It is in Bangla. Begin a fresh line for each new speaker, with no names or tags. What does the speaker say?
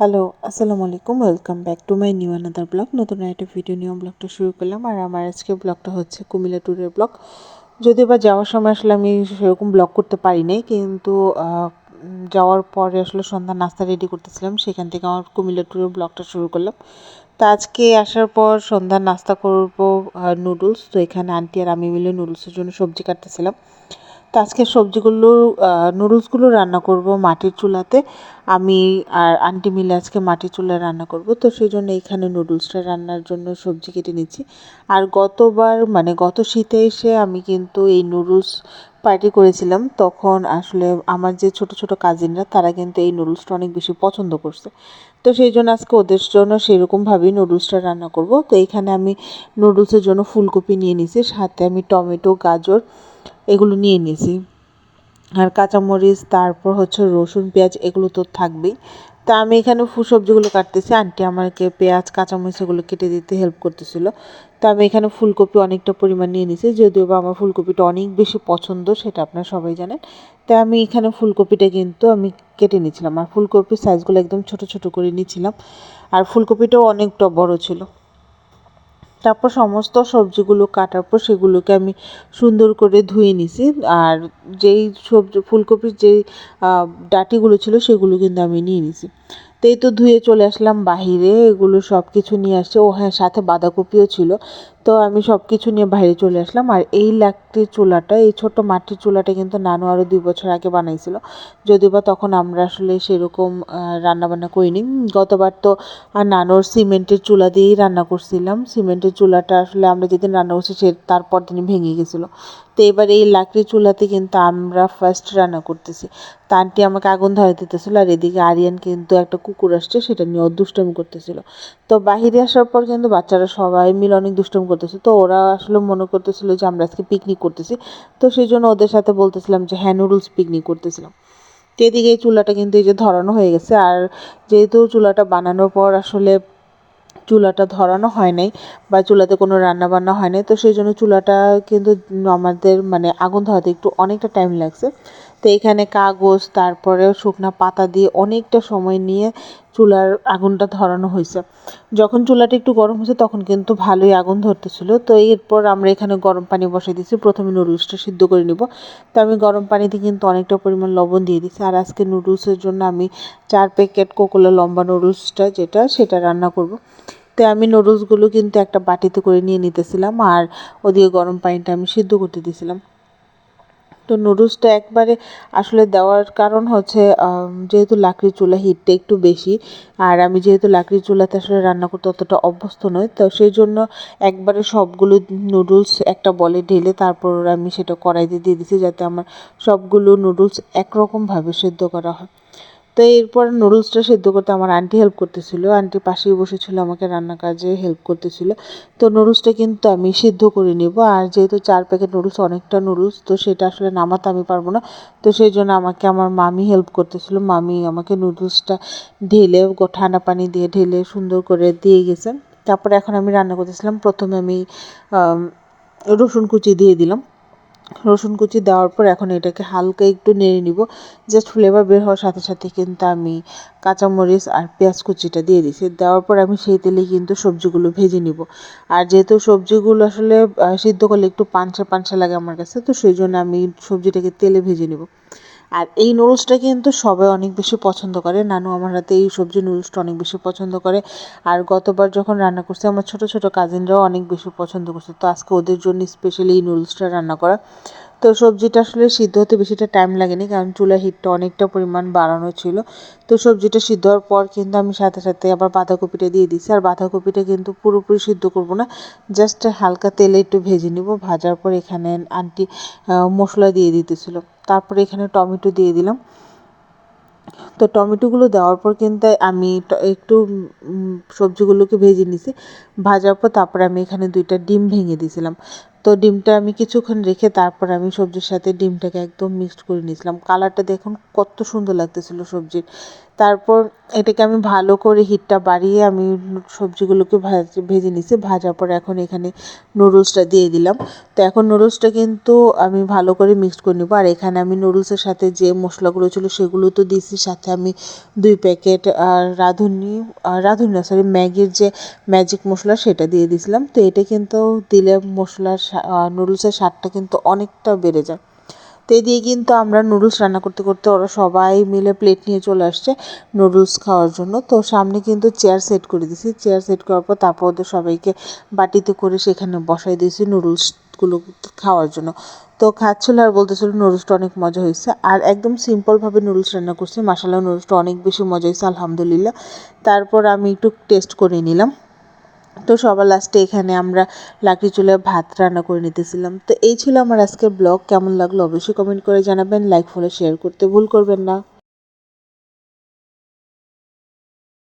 হ্যালো আসসালামু আলাইকুম। Welcome back to my new another blog নতুন একটা ভিডিও নিয়ে ব্লগটা শুরু করলাম। আর আমার আজকে ব্লগটা হচ্ছে কুমিল্লা ট্যুরের ব্লগ যদিও বা যাওয়ার সময় আসলে আমি সেরকম ব্লগ করতে পারি নাই, কিন্তু যাওয়ার পরে আসলে সন্ধ্যা নাস্তা রেডি করতেছিলাম। সেখান থেকে আমার কুমিল্লা ট্যুরের ব্লগটা শুরু করলাম। তো আজকে আসার পর সন্ধ্যার নাস্তা করব নুডলস তো এখানে আন্টি আর আমি মিলে নুডলসের জন্য সবজি কাটতেছিলাম। তো আজকে সবজিগুলো নুডলসগুলো রান্না করব মাটির চুলাতে। আমি আর আন্টি মিলে আজকে মাটির চুলায় রান্না করব, তো সেই জন্য এখানে নুডলসটা রান্নার জন্য সবজি কেটে নিচ্ছি। আর গতবার মানে গত শীতে এসে আমি কিন্তু এই নুডলস পার্টি করেছিলাম, তখন আসলে আমার যে ছোট ছোট কাজিনরা তারা কিন্তু এই নুডলসটা অনেক বেশি পছন্দ করছে। তো সেই জন্য আজকে ওদের জন্য সেরকমভাবেই নুডলসটা রান্না করব। তো এখানে আমি নুডলসের জন্য ফুলকপি নিয়ে নিছি সাথে আমি টমেটো, গাজর এগুলো নিয়ে নিয়েছি। আর কাঁচামরিচ, তারপর হচ্ছে রসুন, পেঁয়াজ, এগুলো তো থাকবেই। তা আমি এখানে সবজিগুলো কাটতেছি। আন্টি আমাকে পেঁয়াজ, কাঁচামরিচ এগুলো কেটে দিতে হেল্প করতেছিল। তা আমি এখানে ফুলকপি অনেকটা পরিমাণ নিয়ে নিয়েছি। যদিও বা আমার ফুলকপিটা অনেক বেশি পছন্দ, সেটা আপনারা সবাই জানেন। তাই আমি এখানে ফুলকপিটা কিন্তু আমি কেটে নিয়েছিলাম। আর ফুলকপির সাইজগুলো একদম ছোট ছোট করে নিয়েছিলাম। আর ফুলকপিটাও অনেকটা বড় ছিল। তারপর সমস্ত সবজিগুলো কাটার পর সেগুলোকে আমি সুন্দর করে ধুয়ে নিছি। আর যেই সবজি, ফুলকপির যেই ডাঁটিগুলো ছিল সেগুলো কিন্তু আমি নিয়ে নিছি। তো এই তো ধুয়ে চলে আসলাম বাহিরে, এগুলো সব কিছু নিয়ে আসছে। ও হ্যাঁ সাথে বাঁধাকপিও ছিল। তো আমি সব কিছু নিয়ে বাইরে চলে আসলাম। আর এই লাকটির চুলাটা, এই ছোট্ট মাটির চুলাটা কিন্তু নানু আরও দুই বছর আগে বানাইছিল। যদিও বা তখন আমরা আসলে সেরকম রান্নাবান্না করিনি। গতবার তো নানুর সিমেন্টের চুলা দিয়েই রান্না করছিলাম। সিমেন্টের চুলাটা আসলে আমরা যেদিন রান্না করছি, সে তারপর দিনই ভেঙে গেছিল। তো এবার এই লাকড়ি চুলাতে কিন্তু আমরা ফার্স্ট রান্না করতেছি। তা আন্টি আমাকে আগুন ধরে দিতেছিল আর এদিকে আরিয়ান কিন্তু একটা কুকুর আসছে, সেটা নিয়ে দুষ্টমি করতেছিল। তো বাহিরে আসার পর কিন্তু বাচ্চারা সবাই মিলে অনেক দুষ্টমি করতেছে। তো ওরা আসলে মনে করতেছিল যে আমরা আজকে পিকনিক করতেছি। তো সেই জন্য ওদের সাথে বলতেছিলাম যে হ্যাঁ নুডলস পিকনিক করতেছিলাম। তো এদিকে এই চুলাটা কিন্তু এই যে ধরানো হয়ে গেছে। আর যেহেতু চুলাটা বানানোর পর আসলে চুলাটা ধরানো হয় নাই বা চুলাতে কোনো রান্না বান্না হয় নাই, তো সেই জন্য চুলাটা কিন্তু আমাদের মানে আগুন ধরাতে একটু অনেকটা টাইম লাগছে। তো এখানে কাগজ তারপরে শুকনা পাতা দিয়ে অনেকটা সময় নিয়ে চুলার আগুনটা ধরানো হয়েছে। যখন চুলাটা একটু গরম হয়েছে তখন কিন্তু ভালোই আগুন ধরতেছিল। তো এরপর আমরা এখানে গরম পানি বসিয়ে দিয়েছি। প্রথমে নুডলসটা সিদ্ধ করে নিব। তো আমি গরম পানিতে কিন্তু অনেকটা পরিমাণ লবণ দিয়ে দিয়েছি। আর আজকে নুডলসের জন্য আমি চার প্যাকেট কোকোলা লম্বা নুডলসটা যেটা, সেটা রান্না করব। তো আমি নুডলসগুলো কিন্তু একটা বাটিতে করে নিয়ে নিতেছিলাম। আর ওদিকে গরম পানিটা আমি সিদ্ধ করতে দিয়েছিলাম। তো নুডলসটা একবারে আসলে দেওয়ার কারণ হচ্ছে যেহেতু লাকড়ির চুলা হিটটা একটু বেশি, আর আমি যেহেতু লাকড়ির চুলাতে আসলে রান্না করতে অতটা অভ্যস্ত নই, তো সেই জন্য একবারে সবগুলো নুডলস একটা বলে ঢেলে তারপর আমি সেটা কড়াইতে দিয়ে দিয়েছি যাতে আমার সবগুলো নুডলস একরকমভাবে সেদ্ধ করা হয়। তো এরপর নুডলসটা সেদ্ধ করতে আমার আন্টি হেল্প করতেছিল। আন্টি পাশেই বসেছিল, আমাকে রান্না কাজে হেল্প করতেছিল। তো নুডলসটা কিন্তু আমি সিদ্ধ করে নেব। আর যেহেতু চার প্যাকেট নুডলস, অনেকটা নুডলস, তো সেটা আসলে নামাতে আমি পারব না। তো সেই জন্য আমাকে আমার মামি হেল্প করতেছিল। মামি আমাকে নুডলসটা ঢেলে, ঠান্ডা পানি দিয়ে ঢেলে সুন্দর করে দিয়ে গেছে। তারপরে এখন আমি রান্না করতেছিলাম। প্রথমে আমি, রসুন কুচি দিয়ে দিলাম। রসুন কুচি দেওয়ার পর এখন এটাকে হালকা একটু নেড়ে নিব। জাস্ট ফ্লেভার বের হওয়ার সাথে সাথে কিন্তু আমি কাঁচামরিচ আর পেঁয়াজ কুচিটা দিয়ে দিছি। দেওয়ার পর আমি সেই তেলে কিন্তু সবজিগুলো ভেজে নিব। আর যেহেতু সবজিগুলো আসলে সিদ্ধ করলে একটু পাঞ্চা পাঞ্চা লাগে আমার কাছে, তো সেই জন্য আমি সবজিটাকে তেলে ভেজে নিব। আর এই নুডলসটা কিন্তু সবাই অনেক বেশি পছন্দ করে। নানু আমার হাতে এই সবজি নুডলসটা অনেক বেশি পছন্দ করে। আর গতবার যখন রান্না করছে, আমার ছোট ছোট কাজিনরাও অনেক বেশি পছন্দ করছে। তো আজকে ওদের জন্য স্পেশালি এই নুডলসটা রান্না করা। তো সবজিটা আসলে সিদ্ধ হতে বেশিটা টাইম লাগেনি, কারণ চুলা হিটটা অনেকটা পরিমাণ বাড়ানো ছিল। তো সবজিটা সিদ্ধ হওয়ার পর কিন্তু আমি সাথে সাথে আবার বাঁধাকপিটা দিয়ে দিছি আর বাঁধাকপিটা কিন্তু পুরোপুরি সিদ্ধ করব না জাস্ট হালকা তেলে একটু ভেজে নিব। ভাজার পর এখানে আন্টি মশলা দিয়ে দিতেছিল। তারপরে এখানে টমেটো দিয়ে দিলাম। তো টমেটোগুলো দেওয়ার পর কিন্তু আমি একটু সবজিগুলোকে ভেজে নিছি। ভাজার পর তারপরে আমি এখানে দুইটা ডিম ভেঙে দিয়েছিলাম তো ডিমটা আমি কিছুক্ষণ রেখে তারপর আমি সবজির সাথে ডিমটাকে একদম মিক্সড করে নিয়েছিলাম কালারটা দেখুন কত সুন্দর লাগতেছিল সবজির। তারপর এটাকে আমি ভালো করে হিটটা বাড়িয়ে আমি সবজিগুলোকে ভাজে ভেজে নিছি। ভাজার পর এখন এখানে নুডলসটা দিয়ে দিলাম। তো এখন নুডলসটা কিন্তু আমি ভালো করে মিক্সড করে নেব। আর এখানে আমি নুডলসের সাথে যে মশলাগুলো ছিল সেগুলো তো দিয়েছি সাথে আমি দুই প্যাকেট রাঁধুনি রাঁধুনি না সরি ম্যাগির যে ম্যাজিক মশলা সেটা দিয়ে দিয়েছিলাম তো এটা কিন্তু দিলে মশলার নুডলসের স্বাদটা কিন্তু অনেকটা বেড়ে যায়। তো দিয়ে কিন্তু আমরা নুডলস রান্না করতে করতে ওরা সবাই মিলে প্লেট নিয়ে চলে আসছে নুডলস খাওয়ার জন্য। তো সামনে কিন্তু চেয়ার সেট করে দিয়েছি। চেয়ার সেট করার পর তারপর ওদের সবাইকে বাটিতে করে সেখানে বসাই দিয়েছি নুডলসগুলো খাওয়ার জন্য। তো খাচ্ছিল আর বলতেছিল নুডলসটা অনেক মজা হয়েছে। আর একদম সিম্পলভাবে নুডলস রান্না করছি। মাসালা নুডলসটা অনেক বেশি মজা হয়েছে, আলহামদুলিল্লাহ। তারপর আমি একটু টেস্ট করে নিলাম। তো সবার লাস্টে এখানে আমরা লাকড়ি চুলায় ভাত রান্না করে নিতেছিলাম। তো এই ছিল আমার আজকের ব্লগ কেমন লাগল অবশ্যই কমেন্ট করে জানাবেন। লাইক ফলো শেয়ার করতে ভুল করবেন না।